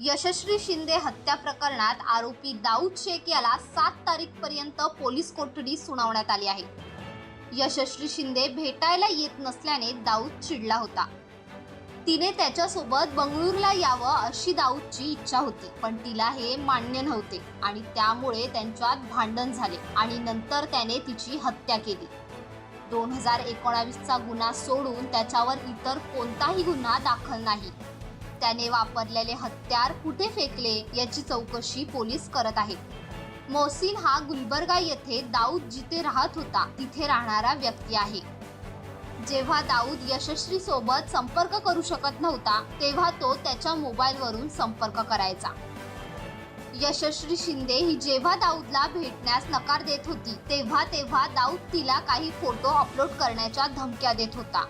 यशस्वी शिंदे हत्या प्रकरणात आरोपी दाऊद शेख याला सात तारीख पर्यंत पोलीस कोठडी सुनावण्यात आली आहे. यशस्वी शिंदे भेटायला येत नसल्याने दाऊद चिडला होता. तिने त्याच्यासोबत बंगळुरूला यावं अशी दाऊदची इच्छा होती पण तिला हे मान्य नव्हते आणि त्यामुळे त्यांच्यात भांडण झाले आणि नंतर त्याने तिची हत्या केली. दोन हजार एकोणावीसचा गुन्हा सोडून त्याच्यावर इतर कोणताही गुन्हा दाखल नाही. त्याने वापरलेले हत्यार कुठे फेकले याची चौकशी पोलीस करत आहेत. मोहसिन हा गुलबर्गा येथे दाऊद जिथे राहत होता तिथे राहणारा व्यक्ती आहे. जेव्हा दाऊद यशस्वी सोबत संपर्क करू शकत नव्हता तेव्हा तो त्याच्या मोबाईलवरून संपर्क करायचा. यशस्वी शिंदे ही जेव्हा दाऊदला भेटण्यास नकार देत होती तेव्हा तेव्हा दाऊद तिला काही फोटो अपलोड करण्याच्या धमक्या देत होता.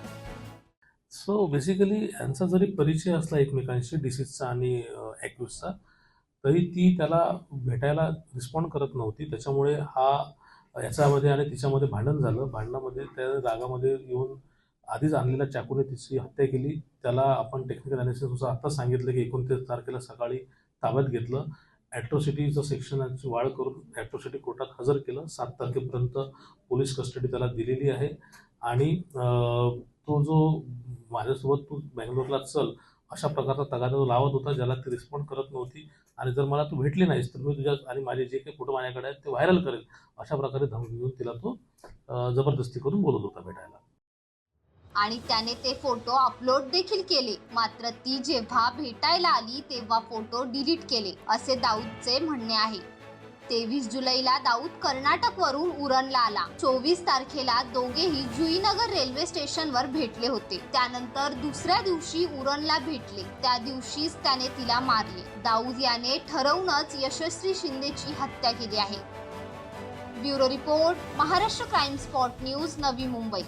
सो बेसिकली यांचा जरी परिचय असला एकमेकांशी डिसीजचा आणि ॲक्युजचा तरी ती त्याला भेटायला रिस्पॉन्ड करत नव्हती. त्याच्यामुळे हा याच्यामध्ये आणि तिच्यामध्ये भांडण झालं. भांडणामध्ये त्या रागामध्ये येऊन आधीच आणलेल्या चाकूने तिची हत्या केली. त्याला आपण टेक्निकल अनालिसिसनुसार आत्ताच सांगितलं की एकोणतीस तारखेला सकाळी ताब्यात घेतलं. ॲट्रॉसिटीचं सेक्शनची वाढ करून ॲट्रॉसिटी कोर्टात हजर केलं. सात तारखेपर्यंत पोलीस कस्टडी त्याला दिलेली आहे. आणि तो जो माझ्यासोबत तू बँगलोरला चल अशा प्रकारचा तगादा तो लावत होता ज्याला ती रिस्पॉन्ड करत नव्हती. आणि जर मला तू भेटली नाहीस तर मी तुझ्या आणि माझे जे काही फोटो माझ्याकडे आहेत ते व्हायरल करेल. अशा प्रकारे धमकी देऊन तिला तो जबरदस्ती करून बोलत होता भेटायला. आणि त्याने ते फोटो अपलोड देखील केले. मात्र ती जेव्हा भेटायला आली तेव्हा फोटो डिलीट केले असे दाऊदचे म्हणणे आहे. तेवीस जुलैला दाऊद कर्नाटकवरून उरणला आला. चोवीस तारखेला दोघेही जुईनगर रेल्वे स्टेशनवर भेटले होते. त्यानंतर दुसऱ्या दिवशी उरणला भेटले. त्या दिवशीच त्याने तिला मारले. दाऊद याने ठरवूनच यशस्वी शिंदेची हत्या केली आहे. Bureau report Maharashtra crime spot news Navi Mumbai.